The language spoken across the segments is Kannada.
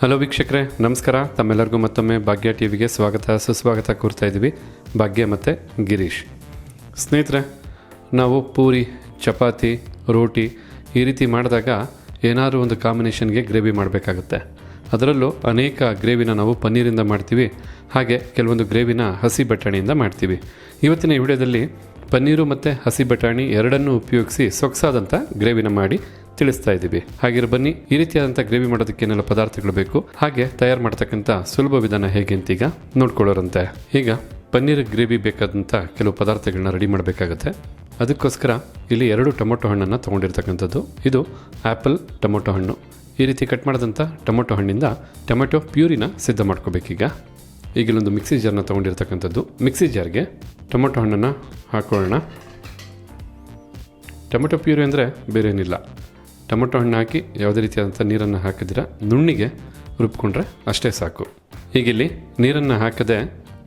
ಹಲೋ ವೀಕ್ಷಕರೇ. ನಮಸ್ಕಾರ. ತಮ್ಮೆಲ್ಲರಿಗೂ ಮತ್ತೊಮ್ಮೆ ಭಾಗ್ಯ ಟಿವಿಗೆ ಸ್ವಾಗತ, ಸುಸ್ವಾಗತ ಕೂರ್ತಾ ಇದ್ದೀವಿ. ಭಾಗ್ಯ ಮತ್ತು ಗಿರೀಶ್. ಸ್ನೇಹಿತರೆ, ನಾವು ಪೂರಿ, ಚಪಾತಿ, ರೋಟಿ ಈ ರೀತಿ ಮಾಡಿದಾಗ ಏನಾದರೂ ಒಂದು ಕಾಂಬಿನೇಷನ್ಗೆ ಗ್ರೇವಿ ಮಾಡಬೇಕಾಗುತ್ತೆ. ಅದರಲ್ಲೂ ಅನೇಕ ಗ್ರೇವಿನ ನಾವು ಪನ್ನೀರಿಂದ ಮಾಡ್ತೀವಿ. ಹಾಗೆ ಕೆಲವೊಂದು ಗ್ರೇವಿನ ಹಸಿ ಬಟಾಣಿಯಿಂದ ಮಾಡ್ತೀವಿ. ಇವತ್ತಿನ ವಿಡಿಯೋದಲ್ಲಿ ಪನ್ನೀರು ಮತ್ತು ಹಸಿ ಬಟಾಣಿ ಎರಡನ್ನೂ ಉಪಯೋಗಿಸಿ ಸೊಗಸಾದಂಥ ಗ್ರೇವಿನ ಮಾಡಿ ತಿಳಿಸ್ತಾ ಇದ್ದೀವಿ. ಹಾಗೆ ಬನ್ನಿ, ಈ ರೀತಿಯಾದಂಥ ಗ್ರೇವಿ ಮಾಡೋದಕ್ಕೆ ಏನೆಲ್ಲ ಪದಾರ್ಥಗಳು ಬೇಕು? ಹಾಗೆ ತಯಾರು ಮಾಡ್ತಕ್ಕಂಥ ಸುಲಭ ವಿಧಾನ ಹೇಗೆ ಅಂತ ಈಗ ನೋಡ್ಕೊಳ್ಳೋರಂತೆ. ಈಗ ಪನ್ನೀರ್ ಗ್ರೇವಿ ಬೇಕಾದಂಥ ಕೆಲವು ಪದಾರ್ಥಗಳನ್ನ ರೆಡಿ ಮಾಡಬೇಕಾಗತ್ತೆ. ಅದಕ್ಕೋಸ್ಕರ ಇಲ್ಲಿ ಎರಡು ಟೊಮೊಟೊ ಹಣ್ಣನ್ನು ತೊಗೊಂಡಿರ್ತಕ್ಕಂಥದ್ದು. ಇದು ಆ್ಯಪಲ್ ಟೊಮೊಟೊ ಹಣ್ಣು. ಈ ರೀತಿ ಕಟ್ ಮಾಡಿದಂಥ ಟೊಮೊಟೊ ಹಣ್ಣಿಂದ ಟೊಮೆಟೊ ಪ್ಯೂರಿನ ಸಿದ್ಧ ಮಾಡ್ಕೋಬೇಕೀಗ. ಈಗ ಇಲ್ಲೊಂದು ಮಿಕ್ಸಿ ಜಾರ್ನ ತೊಗೊಂಡಿರ್ತಕ್ಕಂಥದ್ದು. ಮಿಕ್ಸಿ ಜಾರ್ಗೆ ಟೊಮೊಟೊ ಹಣ್ಣನ್ನು ಹಾಕೊಳ್ಳೋಣ. ಟೊಮೆಟೊ ಪ್ಯೂರಿ ಅಂದರೆ ಬೇರೆ ಏನಿಲ್ಲ ಟೊಮೆಟೊ ಹಣ್ಣು ಹಾಕಿ ಯಾವುದೇ ರೀತಿಯಾದಂಥ ನೀರನ್ನು ಹಾಕಿದಿರ ನುಣ್ಣಿಗೆ ರುಬ್ಕೊಂಡ್ರೆ ಅಷ್ಟೇ ಸಾಕು. ಹೀಗಿಲ್ಲಿ ನೀರನ್ನು ಹಾಕದೆ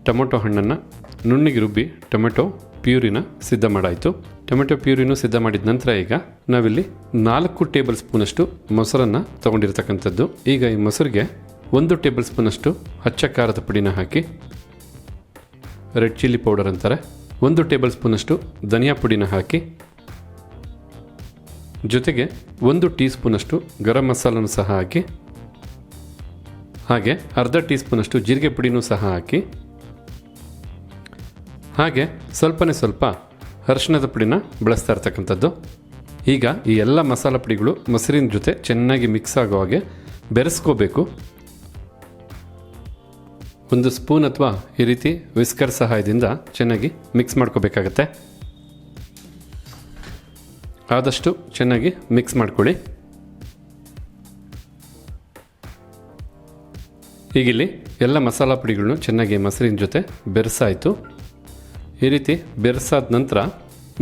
ಟೊಮೊಟೊ ಹಣ್ಣನ್ನು ನುಣ್ಣಿಗೆ ರುಬ್ಬಿ ಟೊಮೆಟೊ ಪ್ಯೂರಿನ ಸಿದ್ಧ ಮಾಡಾಯಿತು. ಟೊಮೆಟೊ ಪ್ಯೂರಿನೂ ಸಿದ್ಧ ಮಾಡಿದ ನಂತರ ಈಗ ನಾವಿಲ್ಲಿ ನಾಲ್ಕು ಟೇಬಲ್ ಸ್ಪೂನಷ್ಟು ಮೊಸರನ್ನು ತೊಗೊಂಡಿರ್ತಕ್ಕಂಥದ್ದು. ಈಗ ಈ ಮೊಸರಿಗೆ ಒಂದು ಟೇಬಲ್ ಸ್ಪೂನಷ್ಟು ಹಚ್ಚ ಖಾರದ ಪುಡಿನ ಹಾಕಿ ರೆಡ್ ಚಿಲ್ಲಿ ಪೌಡರ್ ಅಂತಾರೆ. ಒಂದು ಟೇಬಲ್ ಸ್ಪೂನಷ್ಟು ಧನಿಯಾ ಪುಡಿನ ಹಾಕಿ ಜೊತೆಗೆ ಒಂದು ಟೀ ಸ್ಪೂನಷ್ಟು ಗರಂ ಮಸಾಲನ್ನು ಸಹ ಹಾಕಿ, ಹಾಗೆ ಅರ್ಧ ಟೀ ಸ್ಪೂನಷ್ಟು ಜೀರಿಗೆ ಪುಡಿನೂ ಸಹ ಹಾಕಿ, ಹಾಗೆ ಸ್ವಲ್ಪನೇ ಸ್ವಲ್ಪ ಅರಿಶಿಣದ ಪುಡಿನ ಬಳಸ್ತಾ ಇರ್ತಕ್ಕಂಥದ್ದು. ಈಗ ಈ ಎಲ್ಲ ಮಸಾಲ ಪುಡಿಗಳು ಮೊಸರಿನ ಜೊತೆ ಚೆನ್ನಾಗಿ ಮಿಕ್ಸ್ ಆಗೋ ಹಾಗೆ ಬೆರೆಸ್ಕೋಬೇಕು. ಒಂದು ಸ್ಪೂನ್ ಅಥವಾ ಈ ರೀತಿ ವಿಸ್ಕರ್ ಸಹಾಯದಿಂದ ಚೆನ್ನಾಗಿ ಮಿಕ್ಸ್ ಮಾಡ್ಕೋಬೇಕಾಗತ್ತೆ. ಆದಷ್ಟು ಚೆನ್ನಾಗಿ ಮಿಕ್ಸ್ ಮಾಡ್ಕೊಳ್ಳಿ. ಈಗಿಲ್ಲಿ ಎಲ್ಲ ಮಸಾಲ ಪುಡಿಗಳನ್ನು ಚೆನ್ನಾಗಿ ಮೊಸರಿನ ಜೊತೆ ಬೆರೆಸಾಯಿತು. ಈ ರೀತಿ ಬೆರೆಸಾದ ನಂತರ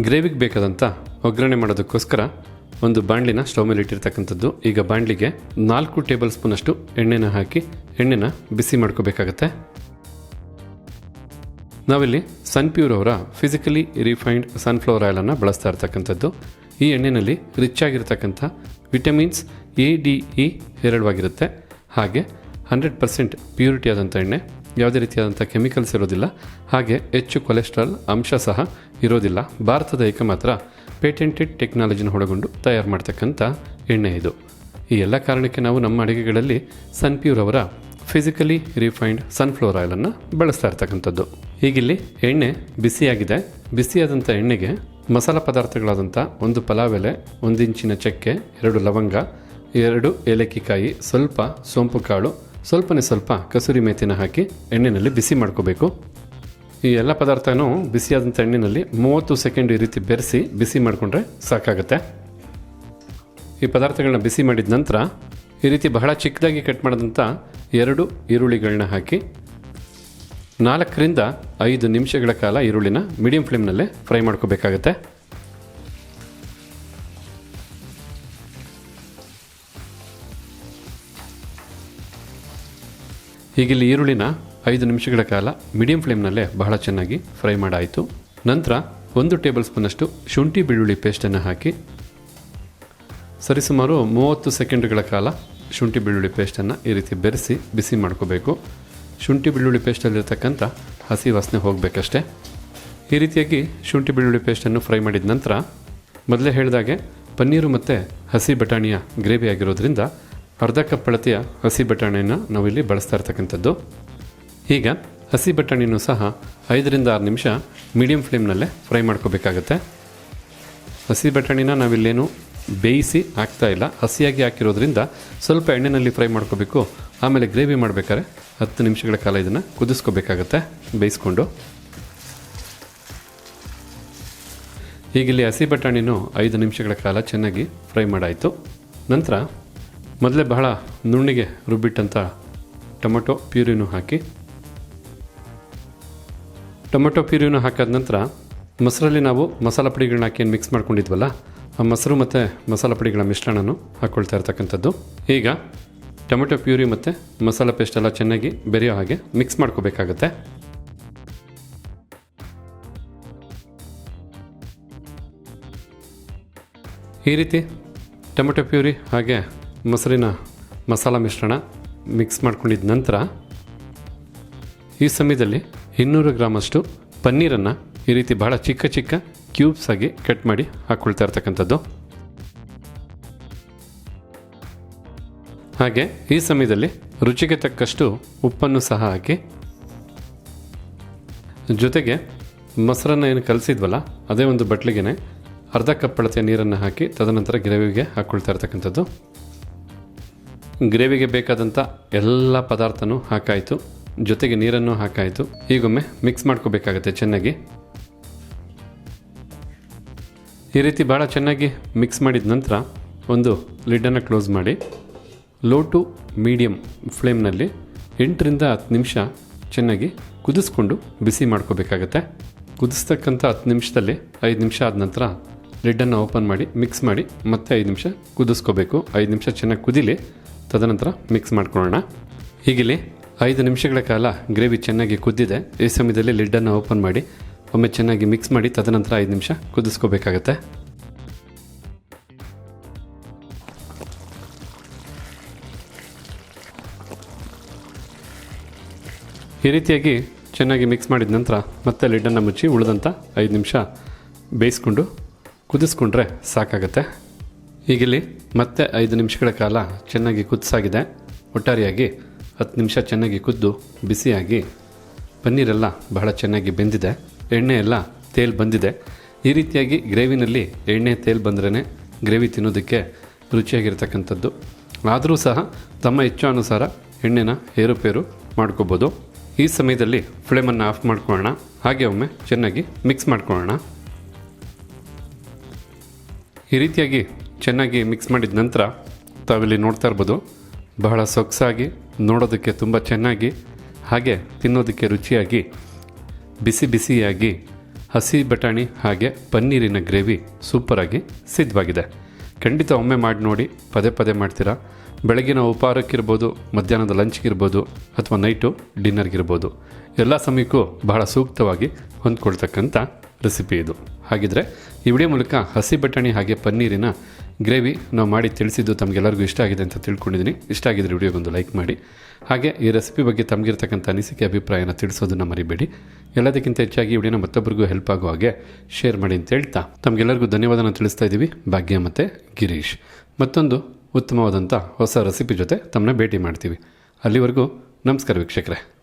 ಗ್ರೇವಿಗೆ ಬೇಕಾದಂಥ ಒಗ್ಗರಣೆ ಮಾಡೋದಕ್ಕೋಸ್ಕರ ಒಂದು ಬಾಣಲಿನ ಸ್ಟವ್ ಮೇಲೆ ಇಟ್ಟಿರ್ತಕ್ಕಂಥದ್ದು. ಈಗ ಬಾಣಲಿಗೆ ನಾಲ್ಕು ಟೇಬಲ್ ಸ್ಪೂನಷ್ಟು ಎಣ್ಣೆನ ಹಾಕಿ ಎಣ್ಣೆನ ಬಿಸಿ ಮಾಡ್ಕೋಬೇಕಾಗತ್ತೆ. ನಾವಿಲ್ಲಿ ಸನ್ಪ್ಯೂರ್ ಅವರ ಫಿಸಿಕಲಿ ರಿಫೈನ್ಡ್ ಸನ್ಫ್ಲವರ್ ಆಯಿಲನ್ನು ಬಳಸ್ತಾ ಇರ್ತಕ್ಕಂಥದ್ದು. ಈ ಎಣ್ಣೆಯಲ್ಲಿ ರಿಚ್ ಆಗಿರ್ತಕ್ಕಂಥ ವಿಟಮಿನ್ಸ್ ಎ ಡಿ ಇ ಹೇರಳವಾಗಿರುತ್ತೆ. ಹಾಗೆ ಹಂಡ್ರೆಡ್ ಪರ್ಸೆಂಟ್ ಪ್ಯೂರಿಟಿ ಆದಂಥ ಎಣ್ಣೆ, ಯಾವುದೇ ರೀತಿಯಾದಂಥ ಕೆಮಿಕಲ್ಸ್ ಇರೋದಿಲ್ಲ. ಹಾಗೆ ಹೆಚ್ಚು ಕೊಲೆಸ್ಟ್ರಾಲ್ ಅಂಶ ಸಹ ಇರೋದಿಲ್ಲ. ಭಾರತದ ಏಕಮಾತ್ರ ಪೇಟೆಂಟೆಡ್ ಟೆಕ್ನಾಲಜಿನ ಒಳಗೊಂಡು ತಯಾರು ಮಾಡ್ತಕ್ಕಂಥ ಎಣ್ಣೆ ಇದು. ಈ ಎಲ್ಲ ಕಾರಣಕ್ಕೆ ನಾವು ನಮ್ಮ ಅಡುಗೆಗಳಲ್ಲಿ ಸನ್ಪ್ಯೂರ್ ಅವರ ಫಿಸಿಕಲಿ ರಿಫೈನ್ಡ್ ಸನ್ಫ್ಲವರ್ ಆಯಿಲನ್ನು ಬಳಸ್ತಾ ಇರ್ತಕ್ಕಂಥದ್ದು. ಈಗಿಲ್ಲಿ ಎಣ್ಣೆ ಬಿಸಿಯಾಗಿದೆ. ಬಿಸಿಯಾದಂಥ ಎಣ್ಣೆಗೆ ಮಸಾಲ ಪದಾರ್ಥಗಳಾದಂಥ ಒಂದು ಪಲಾವ್ ಎಲೆ ಒಂದಿಂಚಿನ ಚಕ್ಕೆ, ಎರಡು ಲವಂಗ, ಎರಡು ಏಲಕ್ಕಿಕಾಯಿ, ಸ್ವಲ್ಪ ಸೋಂಪು ಕಾಳು, ಸ್ವಲ್ಪನೇ ಸ್ವಲ್ಪ ಕಸೂರಿ ಮೇತಿನ ಹಾಕಿ ಎಣ್ಣೆಯಲ್ಲಿ ಬಿಸಿ ಮಾಡ್ಕೋಬೇಕು. ಈ ಎಲ್ಲ ಪದಾರ್ಥನೂ ಬಿಸಿಯಾದಂಥ ಎಣ್ಣೆಯಲ್ಲಿ ಮೂವತ್ತು ಸೆಕೆಂಡ್ ಈ ರೀತಿ ಬೆರೆಸಿ ಬಿಸಿ ಮಾಡಿಕೊಂಡ್ರೆ ಸಾಕಾಗುತ್ತೆ. ಈ ಪದಾರ್ಥಗಳನ್ನ ಬಿಸಿ ಮಾಡಿದ ನಂತರ ಈ ರೀತಿ ಬಹಳ ಚಿಕ್ಕದಾಗಿ ಕಟ್ ಮಾಡಿದಂಥ ಎರಡು ಈರುಳ್ಳಿಗಳನ್ನ ಹಾಕಿ ನಾಲ್ಕರಿಂದ ಐದು ನಿಮಿಷಗಳ ಕಾಲ ಈರುಳ್ಳಿನ ಮೀಡಿಯಂ ಫ್ಲೇಮ್ನಲ್ಲೇ ಫ್ರೈ ಮಾಡ್ಕೋಬೇಕಾಗತ್ತೆ. ಹೀಗಿಲ್ಲಿ ಈರುಳ್ಳಿನ ಐದು ನಿಮಿಷಗಳ ಕಾಲ ಮೀಡಿಯಂ ಫ್ಲೇಮ್ನಲ್ಲೇ ಬಹಳ ಚೆನ್ನಾಗಿ ಫ್ರೈ ಮಾಡಾಯಿತು. ನಂತರ ಒಂದು ಟೇಬಲ್ ಸ್ಪೂನಷ್ಟು ಶುಂಠಿ ಬೆಳ್ಳುಳ್ಳಿ ಪೇಸ್ಟನ್ನು ಹಾಕಿ ಸರಿಸುಮಾರು ಮೂವತ್ತು ಸೆಕೆಂಡ್ಗಳ ಕಾಲ ಶುಂಠಿ ಬೆಳ್ಳುಳ್ಳಿ ಪೇಸ್ಟನ್ನು ಈ ರೀತಿ ಬೆರೆಸಿ ಬಿಸಿ ಮಾಡ್ಕೋಬೇಕು. ಶುಂಠಿ ಬೆಳ್ಳುಳ್ಳಿ ಪೇಸ್ಟಲ್ಲಿರ್ತಕ್ಕಂಥ ಹಸಿ ವಾಸನೆ ಹೋಗಬೇಕಷ್ಟೇ. ಈ ರೀತಿಯಾಗಿ ಶುಂಠಿ ಬೆಳ್ಳುಳ್ಳಿ ಪೇಸ್ಟನ್ನು ಫ್ರೈ ಮಾಡಿದ ನಂತರ ಮೊದಲೇ ಹೇಳಿದಾಗೆ ಪನ್ನೀರು ಮತ್ತು ಹಸಿ ಬಟಾಣಿಯ ಗ್ರೇವಿ ಆಗಿರೋದ್ರಿಂದ ಅರ್ಧ ಕಪ್ ಅಳತೆಯ ಹಸಿ ಬಟಾಣಿಯನ್ನು ನಾವಿಲ್ಲಿ ಬಳಸ್ತಾ ಇರ್ತಕ್ಕಂಥದ್ದು. ಈಗ ಹಸಿ ಬಟಾಣಿನೂ ಸಹ ಐದರಿಂದ ಆರು ನಿಮಿಷ ಮೀಡಿಯಂ ಫ್ಲೇಮ್ನಲ್ಲೇ ಫ್ರೈ ಮಾಡ್ಕೋಬೇಕಾಗತ್ತೆ. ಹಸಿ ಬಟಾಣಿನ ನಾವಿಲ್ಲೇನು ಬೇಯಿಸಿ ಹಾಕ್ತಾ ಇಲ್ಲ. ಹಸಿಯಾಗಿ ಹಾಕಿರೋದ್ರಿಂದ ಸ್ವಲ್ಪ ಎಣ್ಣೆಯಲ್ಲಿ ಫ್ರೈ ಮಾಡ್ಕೋಬೇಕು. ಆಮೇಲೆ ಗ್ರೇವಿ ಮಾಡಬೇಕಾದ್ರೆ ಹತ್ತು ನಿಮಿಷಗಳ ಕಾಲ ಇದನ್ನು ಕುದಿಸ್ಕೋಬೇಕಾಗತ್ತೆ, ಬೇಯಿಸ್ಕೊಂಡು. ಈಗಿಲ್ಲಿ ಹಸಿ ಬಟಾಣಿನೂ ಐದು ನಿಮಿಷಗಳ ಕಾಲ ಚೆನ್ನಾಗಿ ಫ್ರೈ ಮಾಡಾಯಿತು. ನಂತರ ಮೊದಲೇ ಬಹಳ ನುಣ್ಣಿಗೆ ರುಬ್ಬಿಟ್ಟಂಥ ಟೊಮೊಟೊ ಪ್ಯೂರಿನೂ ಹಾಕಿ. ಟೊಮೊಟೊ ಪ್ಯೂರಿನೂ ಹಾಕಾದ ನಂತರ ಮೊಸರಲ್ಲಿ ನಾವು ಮಸಾಲ ಪುಡಿಗಳನ್ನ ಹಾಕಿ ಮಿಕ್ಸ್ ಮಾಡ್ಕೊಂಡಿದ್ವಲ್ಲ, ಆ ಮೊಸರು ಮತ್ತು ಮಸಾಲ ಪುಡಿಗಳ ಮಿಶ್ರಣನೂ ಹಾಕ್ಕೊಳ್ತಾ ಇರ್ತಕ್ಕಂಥದ್ದು. ಈಗ ಟೊಮೆಟೊ ಪ್ಯೂರಿ ಮತ್ತು ಮಸಾಲ ಪೇಸ್ಟ್ ಎಲ್ಲ ಚೆನ್ನಾಗಿ ಬೆರೆಯೋ ಹಾಗೆ ಮಿಕ್ಸ್ ಮಾಡ್ಕೋಬೇಕಾಗತ್ತೆ. ಈ ರೀತಿ ಟೊಮೆಟೊ ಪ್ಯೂರಿ ಹಾಗೆ ಮೊಸರಿನ ಮಸಾಲ ಮಿಶ್ರಣ ಮಿಕ್ಸ್ ಮಾಡ್ಕೊಂಡಿದ ನಂತರ ಈ ಸಮಯದಲ್ಲಿ ಇನ್ನೂರು ಗ್ರಾಮಷ್ಟು ಪನ್ನೀರನ್ನು ಈ ರೀತಿ ಬಹಳ ಚಿಕ್ಕ ಚಿಕ್ಕ ಕ್ಯೂಬ್ಸ್ ಆಗಿ ಕಟ್ ಮಾಡಿ ಹಾಕ್ಕೊಳ್ತಾ ಇರ್ತಕ್ಕಂಥದ್ದು. ಹಾಗೆ ಈ ಸಮಯದಲ್ಲಿ ರುಚಿಗೆ ತಕ್ಕಷ್ಟು ಉಪ್ಪನ್ನು ಸಹ ಹಾಕಿ. ಜೊತೆಗೆ ಮೊಸರನ್ನು ಏನು ಕಲಸಿದ್ವಲ್ಲ, ಅದೇ ಒಂದು ಬಟ್ಲಿಗೆ ಅರ್ಧ ಕಪ್ ಅಳತೆಯ ನೀರನ್ನು ಹಾಕಿ ತದನಂತರ ಗ್ರೇವಿಗೆ ಹಾಕ್ಕೊಳ್ತಾ ಇರ್ತಕ್ಕಂಥದ್ದು. ಗ್ರೇವಿಗೆ ಬೇಕಾದಂಥ ಎಲ್ಲ ಪದಾರ್ಥನೂ ಹಾಕಾಯಿತು, ಜೊತೆಗೆ ನೀರನ್ನು ಹಾಕಾಯಿತು. ಈಗೊಮ್ಮೆ ಮಿಕ್ಸ್ ಮಾಡ್ಕೋಬೇಕಾಗತ್ತೆ ಚೆನ್ನಾಗಿ. ಈ ರೀತಿ ಭಾಳ ಚೆನ್ನಾಗಿ ಮಿಕ್ಸ್ ಮಾಡಿದ ನಂತರ ಒಂದು ಲಿಡ್ಡನ್ನು ಕ್ಲೋಸ್ ಮಾಡಿ. ಲೋ ಟು ಮೀಡಿಯಮ್ ಫ್ಲೇಮ್ನಲ್ಲಿ ಎಂಟರಿಂದ ಹತ್ತು ನಿಮಿಷ ಚೆನ್ನಾಗಿ ಕುದಿಸ್ಕೊಂಡು ಬಿಸಿ ಮಾಡ್ಕೋಬೇಕಾಗತ್ತೆ. ಕುದಿಸ್ತಕ್ಕಂಥ ಹತ್ತು ನಿಮಿಷದಲ್ಲಿ ಐದು ನಿಮಿಷ ಆದ ನಂತರ ಲಿಡ್ಡನ್ನು ಓಪನ್ ಮಾಡಿ ಮಿಕ್ಸ್ ಮಾಡಿ ಮತ್ತೆ ಐದು ನಿಮಿಷ ಕುದಿಸ್ಕೋಬೇಕು. ಐದು ನಿಮಿಷ ಚೆನ್ನಾಗಿ ಕುದಿಲಿ ತದನಂತರ ಮಿಕ್ಸ್ ಮಾಡ್ಕೊಳ್ಳೋಣ. ಹೀಗಿಲ್ಲಿ ಐದು ನಿಮಿಷಗಳ ಕಾಲ ಗ್ರೇವಿ ಚೆನ್ನಾಗಿ ಕುದ್ದಿದೆ. ಈ ಸಮಯದಲ್ಲಿ ಲಿಡ್ಡನ್ನು ಓಪನ್ ಮಾಡಿ, ಒಮ್ಮೆ ಚೆನ್ನಾಗಿ ಮಿಕ್ಸ್ ಮಾಡಿ, ತದನಂತರ ಐದು ನಿಮಿಷ ಕುದಿಸ್ಕೋಬೇಕಾಗತ್ತೆ. ಈ ರೀತಿಯಾಗಿ ಚೆನ್ನಾಗಿ ಮಿಕ್ಸ್ ಮಾಡಿದ ನಂತರ ಮತ್ತೆ ಲಿಡ್ಡನ್ನು ಮುಚ್ಚಿ ಉಳಿದಂಥ ಐದು ನಿಮಿಷ ಬೇಯಿಸ್ಕೊಂಡು ಕುದಿಸ್ಕೊಂಡ್ರೆ ಸಾಕಾಗತ್ತೆ. ಈಗಿಲ್ಲಿ ಮತ್ತೆ ಐದು ನಿಮಿಷಗಳ ಕಾಲ ಚೆನ್ನಾಗಿ ಕುದಿಸಾಗಿದೆ. ಒಟ್ಟಾರೆಯಾಗಿ ಹತ್ತು ನಿಮಿಷ ಚೆನ್ನಾಗಿ ಕುದ್ದು ಬಿಸಿಯಾಗಿ ಪನ್ನೀರೆಲ್ಲ ಬಹಳ ಚೆನ್ನಾಗಿ ಬೆಂದಿದೆ. ಎಣ್ಣೆ ಎಲ್ಲ ತೇಲ್ ಬಂದಿದೆ. ಈ ರೀತಿಯಾಗಿ ಗ್ರೇವಿನಲ್ಲಿ ಎಣ್ಣೆ ತೇಲ್ ಬಂದ್ರೇ ಗ್ರೇವಿ ತಿನ್ನೋದಕ್ಕೆ ರುಚಿಯಾಗಿರ್ತಕ್ಕಂಥದ್ದು. ಆದರೂ ಸಹ ತಮ್ಮ ಇಚ್ಛಾನುಸಾರ ಎಣ್ಣೆನ ಏರುಪೇರು ಮಾಡ್ಕೋಬೋದು. ಈ ಸಮಯದಲ್ಲಿ ಫ್ಲೇಮನ್ನು ಆಫ್ ಮಾಡ್ಕೊಳ್ಳೋಣ. ಹಾಗೆ ಒಮ್ಮೆ ಚೆನ್ನಾಗಿ ಮಿಕ್ಸ್ ಮಾಡ್ಕೊಳ್ಳೋಣ. ಈ ರೀತಿಯಾಗಿ ಚೆನ್ನಾಗಿ ಮಿಕ್ಸ್ ಮಾಡಿದ ನಂತರ ತಾವಿಲ್ಲಿ ನೋಡ್ತಾ ಇರ್ಬೋದು, ಬಹಳ ಸೊಗಸಾಗಿ ನೋಡೋದಕ್ಕೆ ತುಂಬ ಚೆನ್ನಾಗಿ, ಹಾಗೆ ತಿನ್ನೋದಕ್ಕೆ ರುಚಿಯಾಗಿ, ಬಿಸಿ ಬಿಸಿಯಾಗಿ ಹಸಿ ಬಟಾಣಿ ಹಾಗೆ ಪನ್ನೀರಿನ ಗ್ರೇವಿ ಸೂಪರಾಗಿ ಸಿದ್ಧವಾಗಿದೆ. ಖಂಡಿತ ಒಮ್ಮೆ ಮಾಡಿ ನೋಡಿ, ಪದೇ ಪದೇ ಮಾಡ್ತೀರಾ? ಬೆಳಗಿನ ಉಪಹಾರಕ್ಕಿರ್ಬೋದು, ಮಧ್ಯಾಹ್ನದ ಲಂಚ್ಗಿರ್ಬೋದು ಅಥವಾ ನೈಟು ಡಿನ್ನರ್ಗಿರ್ಬೋದು, ಎಲ್ಲ ಸಮಯಕ್ಕೂ ಬಹಳ ಸೂಕ್ತವಾಗಿ ಹೊಂದ್ಕೊಳ್ತಕ್ಕಂಥ ರೆಸಿಪಿ ಇದು. ಹಾಗಿದ್ರೆ ಈ ವಿಡಿಯೋ ಮೂಲಕ ಹಸಿ ಬಟಾಣಿ ಹಾಗೆ ಪನ್ನೀರಿನ ಗ್ರೇವಿ ನಾವು ಮಾಡಿ ತಿಳಿಸಿದ್ದು ತಮಗೆಲ್ಲರಿಗೂ ಇಷ್ಟ ಆಗಿದೆ ಅಂತ ತಿಳ್ಕೊಂಡಿದ್ದೀನಿ. ಇಷ್ಟ ಆಗಿದ್ರೆ ವಿಡಿಯೋಗೊಂದು ಲೈಕ್ ಮಾಡಿ. ಹಾಗೆ ಈ ರೆಸಿಪಿ ಬಗ್ಗೆ ತಮಗಿರ್ತಕ್ಕಂಥ ಅನಿಸಿಕೆ, ಅಭಿಪ್ರಾಯನ ತಿಳಿಸೋದನ್ನ ಮರಿಬೇಡಿ. ಎಲ್ಲದಕ್ಕಿಂತ ಹೆಚ್ಚಾಗಿ ವಿಡಿಯೋನ ಮತ್ತೊಬ್ಬರಿಗೂ ಹೆಲ್ಪ್ ಆಗೋ ಹಾಗೆ ಶೇರ್ ಮಾಡಿ ಅಂತ ಹೇಳ್ತಾ ತಮಗೆಲ್ಲರಿಗೂ ಧನ್ಯವಾದನ ತಿಳಿಸ್ತಾ ಇದ್ದೀವಿ. ಭಾಗ್ಯ ಮತ್ತು ಗಿರೀಶ್. ಮತ್ತೊಂದು ಉತ್ತಮವಾದಂಥ ಹೊಸ ರೆಸಿಪಿ ಜೊತೆ ತಮ್ಮನ್ನ ಭೇಟಿ ಮಾಡ್ತೀವಿ. ಅಲ್ಲಿವರೆಗೂ ನಮಸ್ಕಾರ ವೀಕ್ಷಕರೇ.